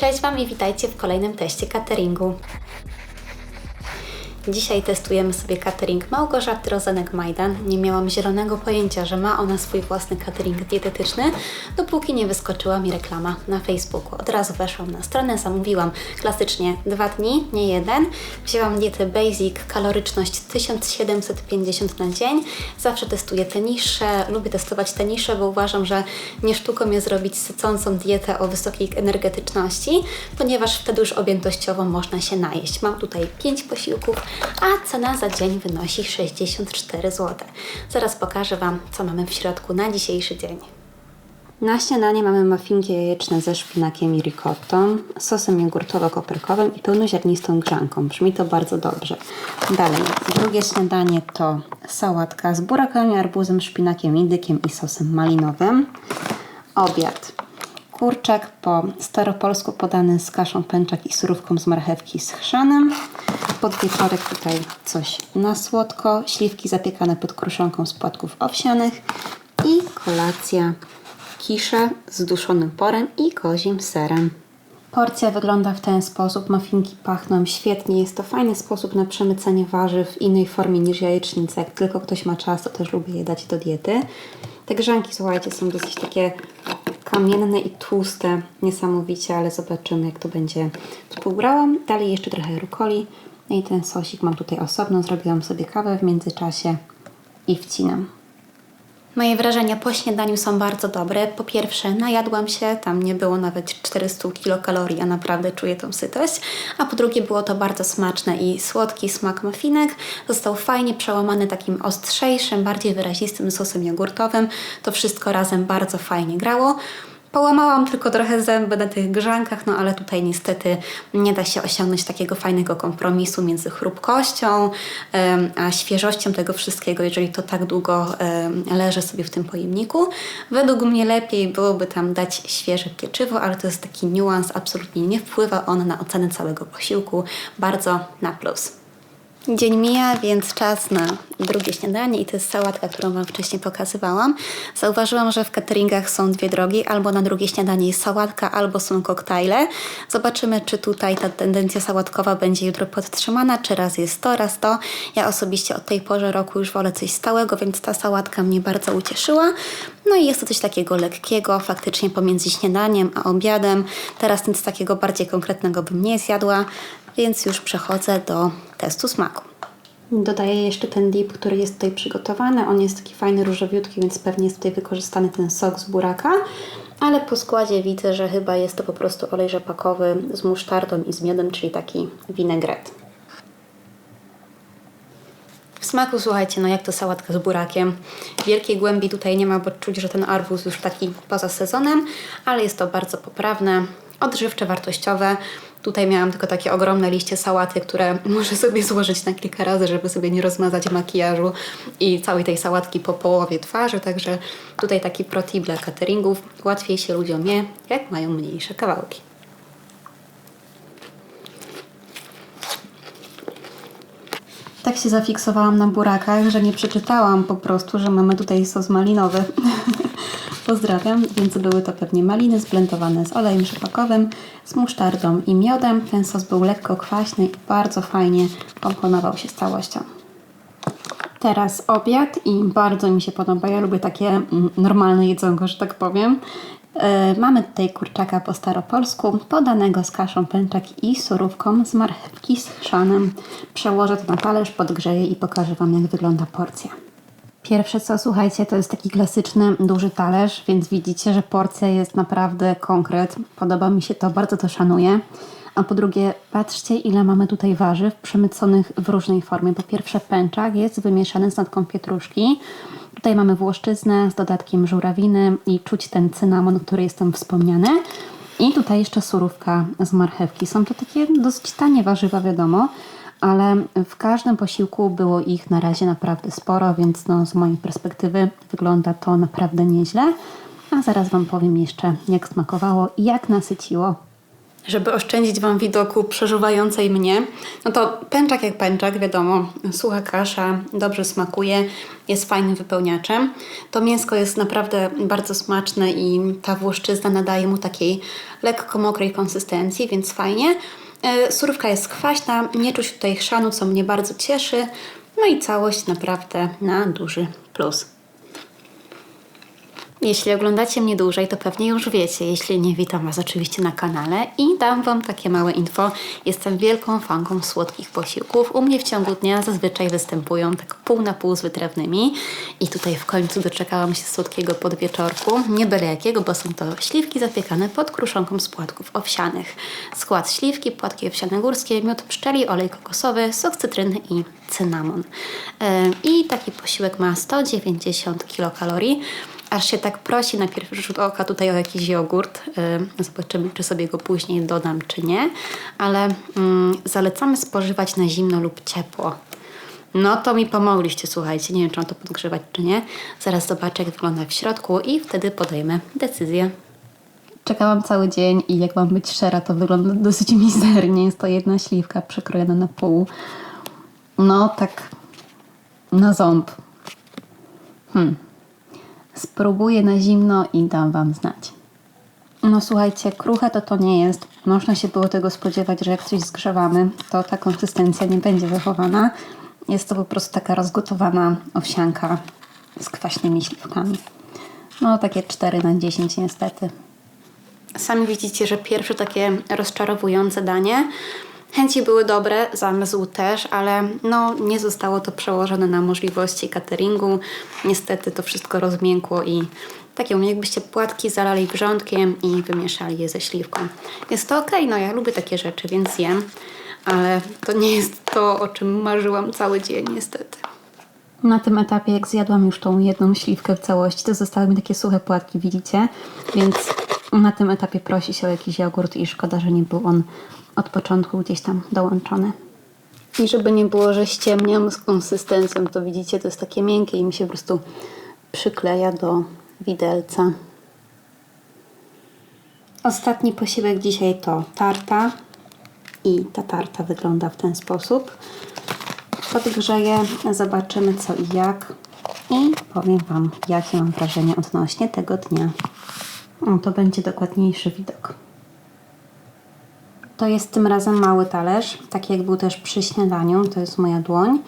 Cześć Wam i witajcie w kolejnym teście cateringu. Dzisiaj testujemy sobie catering Małgorzaty Rozenek-Majdan. Nie miałam zielonego pojęcia, że ma ona swój własny catering dietetyczny, dopóki nie wyskoczyła mi reklama na Facebooku. Od razu weszłam na stronę, zamówiłam klasycznie dwa dni, nie jeden. Wzięłam dietę Basic, kaloryczność 1750 na dzień. Zawsze testuję te niższe, lubię testować te niższe, bo uważam, że nie sztuką jest zrobić sycącą dietę o wysokiej energetyczności, ponieważ wtedy już objętościowo można się najeść. Mam tutaj 5 posiłków, a cena za dzień wynosi 64 zł. Zaraz pokażę Wam, co mamy w środku na dzisiejszy dzień. Na śniadanie mamy muffinki jajeczne ze szpinakiem i ricottą, sosem jogurtowo-koperkowym i pełnoziarnistą grzanką. Brzmi to bardzo dobrze. Dalej, drugie śniadanie to sałatka z burakami, arbuzem, szpinakiem, indykiem i sosem malinowym. Obiad. Kurczak po staropolsku podany z kaszą pęczak i surówką z marchewki z chrzanem. Podwieczorek tutaj coś na słodko, śliwki zapiekane pod kruszonką z płatków owsianych i kolacja kisze z duszonym porem i kozim serem. Porcja wygląda w ten sposób. Muffinki pachną świetnie. Jest to fajny sposób na przemycenie warzyw w innej formie niż jajecznica. Jak tylko ktoś ma czas, to też lubię je dać do diety. Te grzanki, słuchajcie, są dosyć takie kamienne i tłuste. Niesamowicie, ale zobaczymy, jak to będzie współgrało. Dalej jeszcze trochę rukoli. No i ten sosik mam tutaj osobno. Zrobiłam sobie kawę w międzyczasie i wcinam. Moje wrażenia po śniadaniu są bardzo dobre. Po pierwsze, najadłam się, tam nie było nawet 400 kilokalorii, a naprawdę czuję tą sytość. A po drugie, było to bardzo smaczne i słodki smak muffinek został fajnie przełamany takim ostrzejszym, bardziej wyrazistym sosem jogurtowym. To wszystko razem bardzo fajnie grało. Połamałam tylko trochę zęby na tych grzankach, no ale tutaj niestety nie da się osiągnąć takiego fajnego kompromisu między chrupkością a świeżością tego wszystkiego, jeżeli to tak długo leży sobie w tym pojemniku. Według mnie lepiej byłoby tam dać świeże pieczywo, ale to jest taki niuans, absolutnie nie wpływa on na ocenę całego posiłku. Bardzo na plus. Dzień mija, więc czas na drugie śniadanie i to jest sałatka, którą Wam wcześniej pokazywałam. Zauważyłam, że w cateringach są dwie drogi, albo na drugie śniadanie jest sałatka, albo są koktajle. Zobaczymy, czy tutaj ta tendencja sałatkowa będzie jutro podtrzymana, czy raz jest to, raz to. Ja osobiście od tej porze roku już wolę coś stałego, więc ta sałatka mnie bardzo ucieszyła. No i jest to coś takiego lekkiego, faktycznie pomiędzy śniadaniem a obiadem. Teraz nic takiego bardziej konkretnego bym nie zjadła, więc już przechodzę do testu smaku. Dodaję jeszcze ten dip, który jest tutaj przygotowany. On jest taki fajny, różowiutki, więc pewnie jest tutaj wykorzystany ten sok z buraka. Ale po składzie widzę, że chyba jest to po prostu olej rzepakowy z musztardą i z miodem, czyli taki winegret. W smaku, słuchajcie, no jak to sałatka z burakiem. Wielkiej głębi tutaj nie ma, bo czuć, że ten arbuz już taki poza sezonem, ale jest to bardzo poprawne, odżywcze, wartościowe. Tutaj miałam tylko takie ogromne liście sałaty, które muszę sobie złożyć na kilka razy, żeby sobie nie rozmazać makijażu i całej tej sałatki po połowie twarzy. Także tutaj taki protip dla cateringów. Łatwiej się ludziom je, jak mają mniejsze kawałki. Tak się zafiksowałam na burakach, że nie przeczytałam po prostu, że mamy tutaj sos malinowy. Pozdrawiam, więc były to pewnie maliny zblendowane z olejem rzepakowym, z musztardą i miodem. Ten sos był lekko kwaśny i bardzo fajnie komponował się z całością. Teraz obiad i bardzo mi się podoba. Ja lubię takie mm, normalne jedzonko, że tak powiem. E, mamy tutaj kurczaka po staropolsku, podanego z kaszą pęczak i surówką z marchewki z chrzanem. Przełożę to na talerz, podgrzeję i pokażę Wam, jak wygląda porcja. Pierwsze co, słuchajcie, to jest taki klasyczny, duży talerz, więc widzicie, że porcja jest naprawdę konkret. Podoba mi się to, bardzo to szanuję. A po drugie, patrzcie, ile mamy tutaj warzyw przemyconych w różnej formie. Po pierwsze, pęczak jest wymieszany z natką pietruszki. Tutaj mamy włoszczyznę z dodatkiem żurawiny i czuć ten cynamon, który jest tam wspomniany. I tutaj jeszcze surówka z marchewki. Są to takie dosyć tanie warzywa, wiadomo, ale w każdym posiłku było ich na razie naprawdę sporo, więc no, z mojej perspektywy wygląda to naprawdę nieźle. A zaraz Wam powiem jeszcze, jak smakowało i jak nasyciło. Żeby oszczędzić Wam widoku przeżuwającej mnie, no to pęczak jak pęczak, wiadomo, sucha kasza, dobrze smakuje, jest fajnym wypełniaczem. To mięsko jest naprawdę bardzo smaczne i ta włoszczyzna nadaje mu takiej lekko mokrej konsystencji, więc fajnie. E, Surówka jest kwaśna, nie czuć tutaj chrzanu, co mnie bardzo cieszy. No i całość naprawdę na duży plus. Jeśli oglądacie mnie dłużej, to pewnie już wiecie. Jeśli nie, witam Was oczywiście na kanale i dam Wam takie małe info. Jestem wielką fanką słodkich posiłków. U mnie w ciągu dnia zazwyczaj występują tak pół na pół z wytrawnymi. I tutaj w końcu doczekałam się słodkiego podwieczorku. Nie byle jakiego, bo są to śliwki zapiekane pod kruszonką z płatków owsianych. Skład śliwki, płatki owsiane górskie, miód pszczeli, olej kokosowy, sok cytryny i cynamon. Yy, I taki posiłek ma 190 kilokalorii aż się tak prosi na pierwszy rzut oka tutaj o jakiś jogurt. Yy, zobaczymy, czy sobie go później dodam, czy nie. Ale mm, zalecamy spożywać na zimno lub ciepło. No to mi pomogliście, słuchajcie. Nie wiem, czy mam to podgrzewać, czy nie. Zaraz zobaczę, jak wygląda w środku i wtedy podejmę decyzję. Czekałam cały dzień i jak mam być szczera, to wygląda dosyć mizernie. Jest to jedna śliwka przekrojona na pół. No tak na ząb. Hmm. Spróbuję na zimno i dam Wam znać. No słuchajcie, kruche to to nie jest. Można się było tego spodziewać, że jak coś zgrzewamy, to ta konsystencja nie będzie zachowana. Jest to po prostu taka rozgotowana owsianka z kwaśnymi śliwkami. No takie 4 na 10 niestety. Sami widzicie, że pierwsze takie rozczarowujące danie. Chęci były dobre, zamysł też, ale no, nie zostało to przełożone na możliwości cateringu. Niestety to wszystko rozmiękło i takie jakbyście płatki zalali wrzątkiem i wymieszali je ze śliwką. Jest to ok, no ja lubię takie rzeczy, więc jem, ale to nie jest to, o czym marzyłam cały dzień, niestety. Na tym etapie, jak zjadłam już tą jedną śliwkę w całości, to zostały mi takie suche płatki, widzicie? Więc na tym etapie prosi się o jakiś jogurt i szkoda, że nie był on od początku gdzieś tam dołączony. I żeby nie było, że ściemniam z konsystencją, to widzicie, to jest takie miękkie i mi się po prostu przykleja do widelca. Ostatni posiłek dzisiaj to tarta i ta tarta wygląda w ten sposób. Podgrzeję, zobaczymy co i jak i powiem Wam, jakie mam wrażenie odnośnie tego dnia. O, to będzie dokładniejszy widok. To jest tym razem mały talerz, taki jak był też przy śniadaniu, to jest moja dłoń.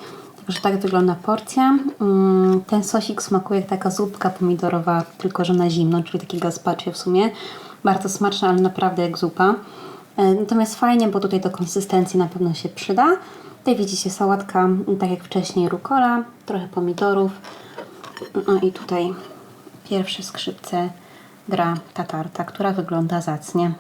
Także tak wygląda porcja. Mm, Ten sosik smakuje jak taka zupka pomidorowa, tylko że na zimno, czyli taki gazpacio w sumie. Bardzo smaczna, ale naprawdę jak zupa. E, Natomiast fajnie, bo tutaj do konsystencji na pewno się przyda. Tutaj widzicie sałatka, tak jak wcześniej, rukola, trochę pomidorów. No i tutaj pierwsze skrzypce gra ta tarta, która wygląda zacnie.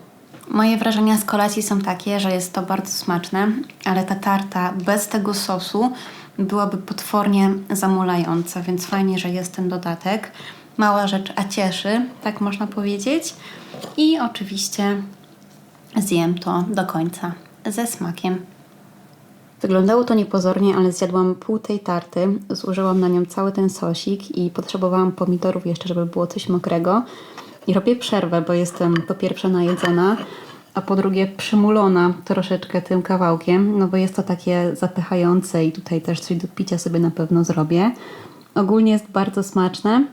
Moje wrażenia z kolacji są takie, że jest to bardzo smaczne, ale ta tarta bez tego sosu byłaby potwornie zamulająca, więc fajnie, że jest ten dodatek. Mała rzecz, a cieszy, tak można powiedzieć. I oczywiście zjem to do końca ze smakiem. Wyglądało to niepozornie, ale zjadłam pół tej tarty, zużyłam na nią cały ten sosik i potrzebowałam pomidorów jeszcze, żeby było coś mokrego. I robię przerwę, bo jestem po pierwsze najedzona, a po drugie przymulona troszeczkę tym kawałkiem, no bo jest to takie zapychające i tutaj też coś do picia sobie na pewno zrobię. Ogólnie jest bardzo smaczne.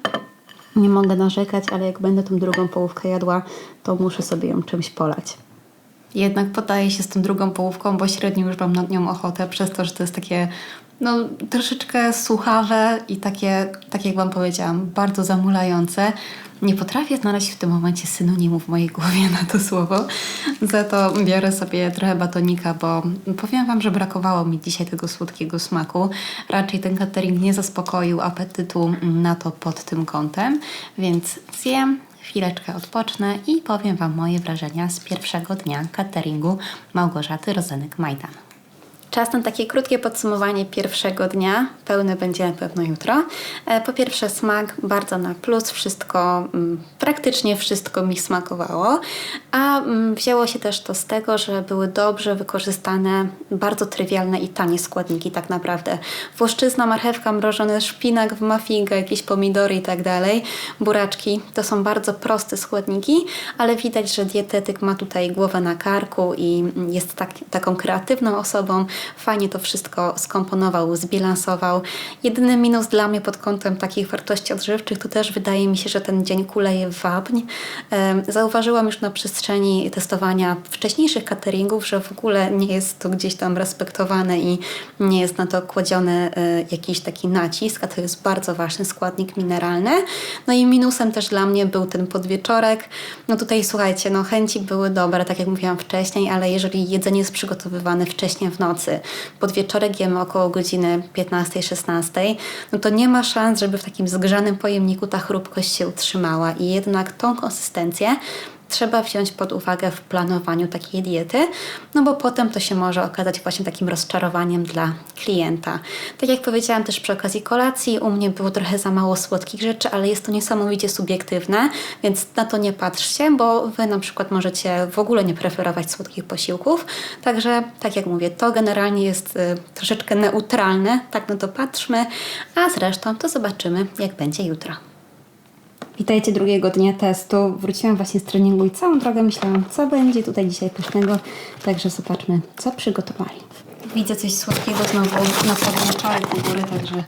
Nie mogę narzekać, ale jak będę tą drugą połówkę jadła, to muszę sobie ją czymś polać. Jednak podaję się z tą drugą połówką, bo średnio już mam nad nią ochotę, przez to, że to jest takie no, troszeczkę suchawe i takie, tak jak Wam powiedziałam, bardzo zamulające. Nie potrafię znaleźć w tym momencie synonimu w mojej głowie na to słowo. Za to biorę sobie trochę batonika, bo powiem Wam, że brakowało mi dzisiaj tego słodkiego smaku. Raczej ten catering nie zaspokoił apetytu na to pod tym kątem, więc zjem, chwileczkę odpocznę i powiem Wam moje wrażenia z pierwszego dnia cateringu Małgorzaty Rozenek-Majdan. Czas na takie krótkie podsumowanie pierwszego dnia. Pełne będzie na pewno jutro. E, Po pierwsze smak bardzo na plus, wszystko, mm, praktycznie wszystko mi smakowało. A mm, wzięło się też to z tego, że były dobrze wykorzystane bardzo trywialne i tanie składniki tak naprawdę. Włoszczyzna, marchewka, mrożony szpinak w muffinga, jakieś pomidory i tak dalej, buraczki. To są bardzo proste składniki, ale widać, że dietetyk ma tutaj głowę na karku i jest tak, taką kreatywną osobą. Fajnie to wszystko skomponował, zbilansował. Jedyny minus dla mnie pod kątem takich wartości odżywczych to też wydaje mi się, że ten dzień kuleje wapń. Zauważyłam już na przestrzeni testowania wcześniejszych cateringów, że w ogóle nie jest to gdzieś tam respektowane i nie jest na to kładziony e, jakiś taki nacisk, a to jest bardzo ważny składnik mineralny. No i minusem też dla mnie był ten podwieczorek. No tutaj słuchajcie, no chęci były dobre, tak jak mówiłam wcześniej, ale jeżeli jedzenie jest przygotowywane wcześniej w nocy, podwieczorek jemy około godziny 15-16, no to nie ma szans, żeby w takim zgrzanym pojemniku ta chrupkość się utrzymała. I jednak tą konsystencję trzeba wziąć pod uwagę w planowaniu takiej diety, no bo potem to się może okazać właśnie takim rozczarowaniem dla klienta. Tak jak powiedziałam też przy okazji kolacji, u mnie było trochę za mało słodkich rzeczy, ale jest to niesamowicie subiektywne, więc na to nie patrzcie, bo Wy na przykład możecie w ogóle nie preferować słodkich posiłków. Także, tak jak mówię, to generalnie jest y, troszeczkę neutralne, tak na to patrzmy, a zresztą to zobaczymy, jak będzie jutro. Witajcie drugiego dnia testu. Wróciłam właśnie z treningu i całą drogę myślałam, co będzie tutaj dzisiaj pysznego. Także zobaczmy, co przygotowali. Widzę coś słodkiego znowu na podwieczorek u góry, także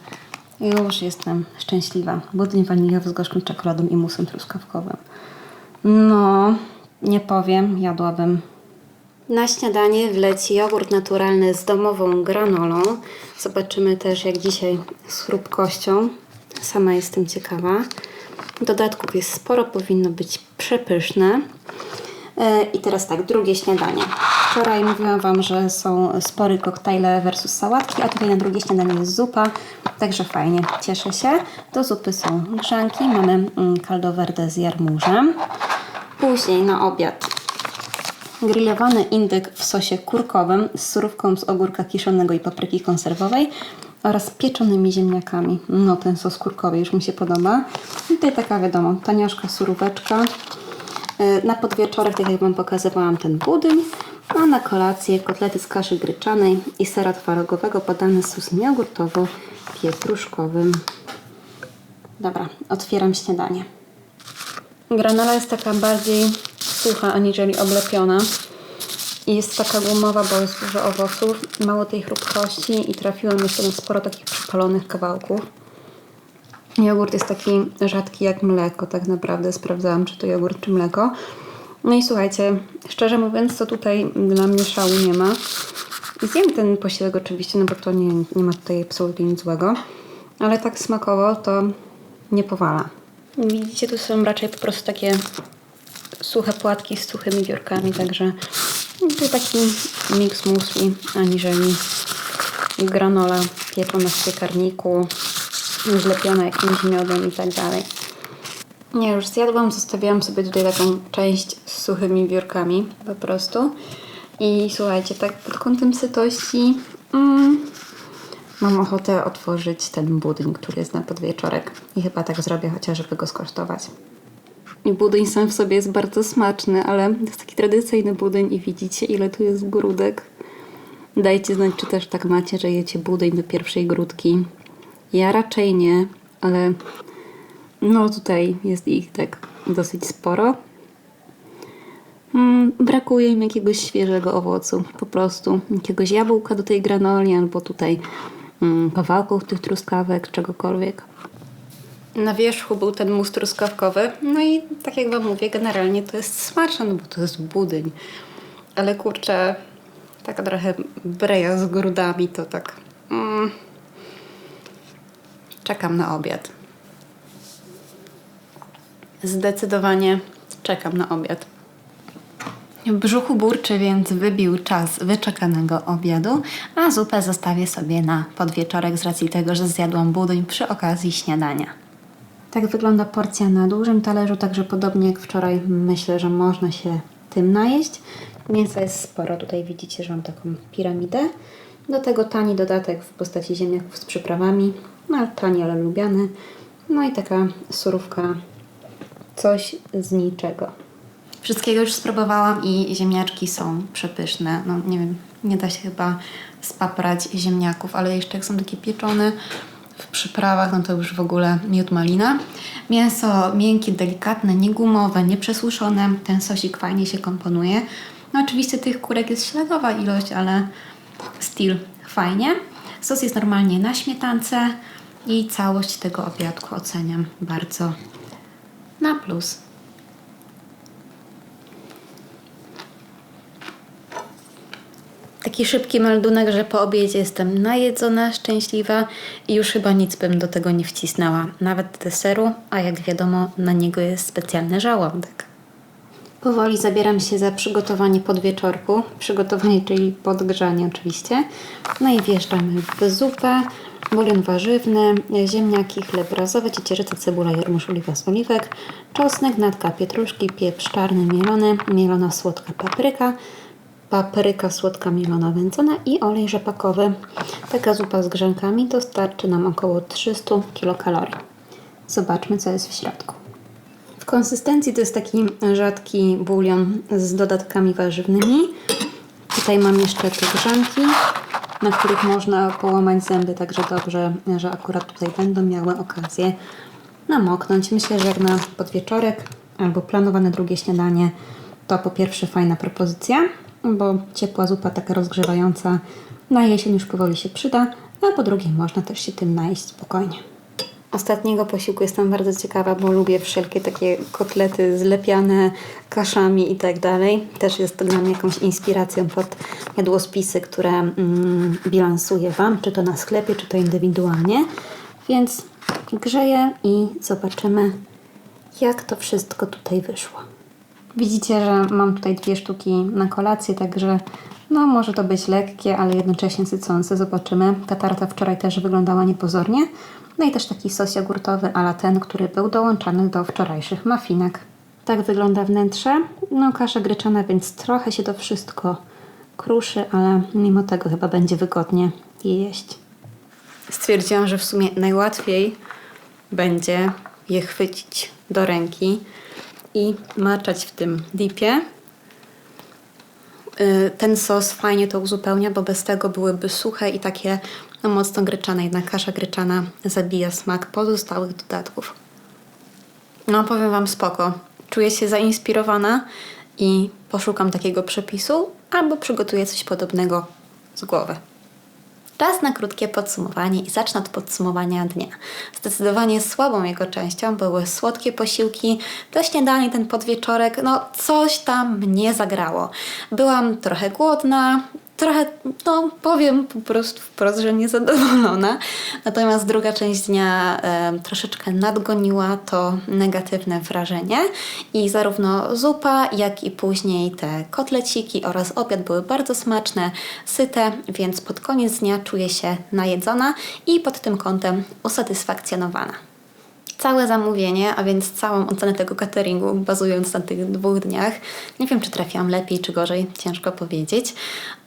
już jestem szczęśliwa. Budyń waniliowy z gorzką czekoladą i musem truskawkowym. No, nie powiem, jadłabym. Na śniadanie wleci jogurt naturalny z domową granolą. Zobaczymy też jak dzisiaj z chrupkością. Sama jestem ciekawa. Dodatków jest sporo, powinno być przepyszne. E, I teraz tak, drugie śniadanie. Wczoraj mówiłam Wam, że są spory koktajle versus sałatki, a tutaj na drugie śniadanie jest zupa, także fajnie, cieszę się. Do zupy są grzanki, mamy mm, caldo verde z jarmużem. Później na obiad grillowany indyk w sosie kurkowym z surówką z ogórka kiszonego i papryki konserwowej oraz pieczonymi ziemniakami. No, ten sos kurkowy już mi się podoba. I tutaj taka wiadomo, taniaszka suróweczka. E, Na podwieczorek, tak jak Wam pokazywałam, ten budyń, a na kolację kotlety z kaszy gryczanej i sera twarogowego podane z sosem jogurtowo-pietruszkowym. Dobra, otwieram śniadanie. Granola jest taka bardziej sucha aniżeli oblepiona. I jest taka gumowa, bo jest dużo owoców, mało tej chrupkości i trafiło mi się na sporo takich przypalonych kawałków. Jogurt jest taki rzadki jak mleko, tak naprawdę. Sprawdzałam, czy to jogurt, czy mleko. No i słuchajcie, szczerze mówiąc, to tutaj dla mnie szału nie ma. Zjem ten posiłek oczywiście, no bo to nie, nie ma tutaj absolutnie nic złego. Ale tak smakowo to nie powala. Widzicie, tu są raczej po prostu takie suche płatki z suchymi dziurkami, także to taki miks musli, aniżeli granola pieczona w piekarniku, zlepiona jakimś miodem i tak dalej. Nie, już zjadłam, zostawiłam sobie tutaj taką część z suchymi biurkami po prostu. I słuchajcie, tak pod kątem sytości mm, mam ochotę otworzyć ten budyń, który jest na podwieczorek. I chyba tak zrobię, chociażby go skosztować. Budyń sam w sobie jest bardzo smaczny, ale to jest taki tradycyjny budyń i widzicie ile tu jest grudek. Dajcie znać, czy też tak macie, że jecie budyń do pierwszej grudki. Ja raczej nie, ale no tutaj jest ich tak dosyć sporo. Mm, brakuje im jakiegoś świeżego owocu, po prostu jakiegoś jabłka do tej granoli, albo tutaj mm, kawałków tych truskawek, czegokolwiek. Na wierzchu był ten mus truskawkowy, no i tak jak Wam mówię, generalnie to jest smaczne, no bo to jest budyń. Ale kurczę, taka trochę breja z grudami to tak... Mm, czekam na obiad. Zdecydowanie czekam na obiad. W brzuchu burczy, więc wybił czas wyczekanego obiadu, a zupę zostawię sobie na podwieczorek z racji tego, że zjadłam budyń przy okazji śniadania. Tak wygląda porcja na dużym talerzu, także podobnie jak wczoraj myślę, że można się tym najeść. Mięsa jest sporo, tutaj widzicie, że mam taką piramidę Do tego tani dodatek w postaci ziemniaków z przyprawami, no tani, ale lubiany. No i taka surówka, coś z niczego. Wszystkiego już spróbowałam i ziemniaczki są przepyszne. No nie wiem, nie da się chyba spaprać ziemniaków, ale jeszcze jak są takie pieczone przyprawach, no to już w ogóle miód malina. Mięso miękkie, delikatne, niegumowe, nieprzesłuszone. Ten sosik fajnie się komponuje. No oczywiście tych kurek jest śladowa ilość, ale styl fajnie. Sos jest normalnie na śmietance i całość tego obiadku oceniam bardzo na plus. Taki szybki meldunek, że po obiedzie jestem najedzona, szczęśliwa i już chyba nic bym do tego nie wcisnęła. Nawet deseru, a jak wiadomo, na niego jest specjalny żołądek. Powoli zabieram się za przygotowanie podwieczorku. Przygotowanie, czyli podgrzanie oczywiście. No i wjeżdżamy w zupę, bulion warzywny, ziemniaki, chleb brzozowy, ciecierzyca, cebula, jarmuż, oliwa z oliwek, czosnek, natka pietruszki, pieprz czarny mielony, mielona słodka papryka, papryka słodka mielona wędzona i olej rzepakowy. Taka zupa z grzankami dostarczy nam około 300 kilokalorii. Zobaczmy, co jest w środku. W konsystencji to jest taki rzadki bulion z dodatkami warzywnymi. Tutaj mam jeszcze te grzanki, na których można połamać zęby, także dobrze, że akurat tutaj będą miały okazję namoknąć. Myślę, że jak na podwieczorek albo planowane drugie śniadanie, to po pierwsze fajna propozycja, bo ciepła zupa taka rozgrzewająca na jesień już powoli się przyda, a po drugie można też się tym najeść spokojnie. Ostatniego posiłku jestem bardzo ciekawa, bo lubię wszelkie takie kotlety zlepiane kaszami i tak dalej. Też jest to dla mnie jakąś inspiracją pod jadłospisy, które mm, bilansuję Wam, czy to na sklepie, czy to indywidualnie. Więc grzeję i zobaczymy, jak to wszystko tutaj wyszło. Widzicie, że mam tutaj dwie sztuki na kolację, także no może to być lekkie, ale jednocześnie sycące. Zobaczymy. Ta tarta wczoraj też wyglądała niepozornie. No i też taki sos jogurtowy, ale ten, który był dołączany do wczorajszych mafinek. Tak wygląda wnętrze. No kasza gryczana, więc trochę się to wszystko kruszy, ale mimo tego chyba będzie wygodnie je jeść. Stwierdziłam, że w sumie najłatwiej będzie je chwycić do ręki i maczać w tym dipie. Y, Ten sos fajnie to uzupełnia, bo bez tego byłyby suche i takie no, mocno gryczane. Jednak kasza gryczana zabija smak pozostałych dodatków. No powiem Wam spoko. Czuję się zainspirowana i poszukam takiego przepisu albo przygotuję coś podobnego z głowy. Czas na krótkie podsumowanie i zacznę od podsumowania dnia. Zdecydowanie słabą jego częścią były słodkie posiłki, to śniadanie, ten podwieczorek, no coś tam mnie zagrało. Byłam trochę głodna, trochę, no powiem po prostu wprost, że niezadowolona. Natomiast druga część dnia e, troszeczkę nadgoniła to negatywne wrażenie i zarówno zupa, jak i później te kotleciki oraz obiad były bardzo smaczne, syte, więc pod koniec dnia czuję się najedzona i pod tym kątem usatysfakcjonowana całe zamówienie, a więc całą ocenę tego cateringu, bazując na tych dwóch dniach. Nie wiem, czy trafiłam lepiej, czy gorzej, ciężko powiedzieć.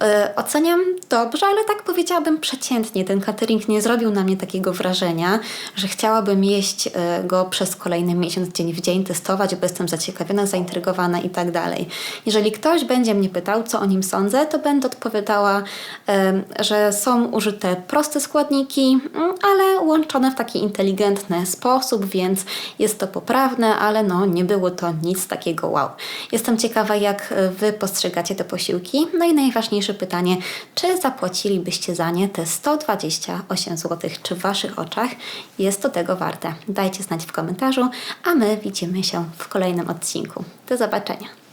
Yy, oceniam dobrze, ale tak powiedziałabym przeciętnie. Ten catering nie zrobił na mnie takiego wrażenia, że chciałabym jeść yy, go przez kolejny miesiąc, dzień w dzień, testować, bo jestem zaciekawiona, zaintrygowana i tak dalej. Jeżeli ktoś będzie mnie pytał, co o nim sądzę, to będę odpowiadała, yy, że są użyte proste składniki, mm, ale łączone w taki inteligentny sposób, więc jest to poprawne, ale no nie było to nic takiego wow. Jestem ciekawa, jak Wy postrzegacie te posiłki. No i najważniejsze pytanie, czy zapłacilibyście za nie te 128 zł? Czy w Waszych oczach jest to tego warte? Dajcie znać w komentarzu, a my widzimy się w kolejnym odcinku. Do zobaczenia.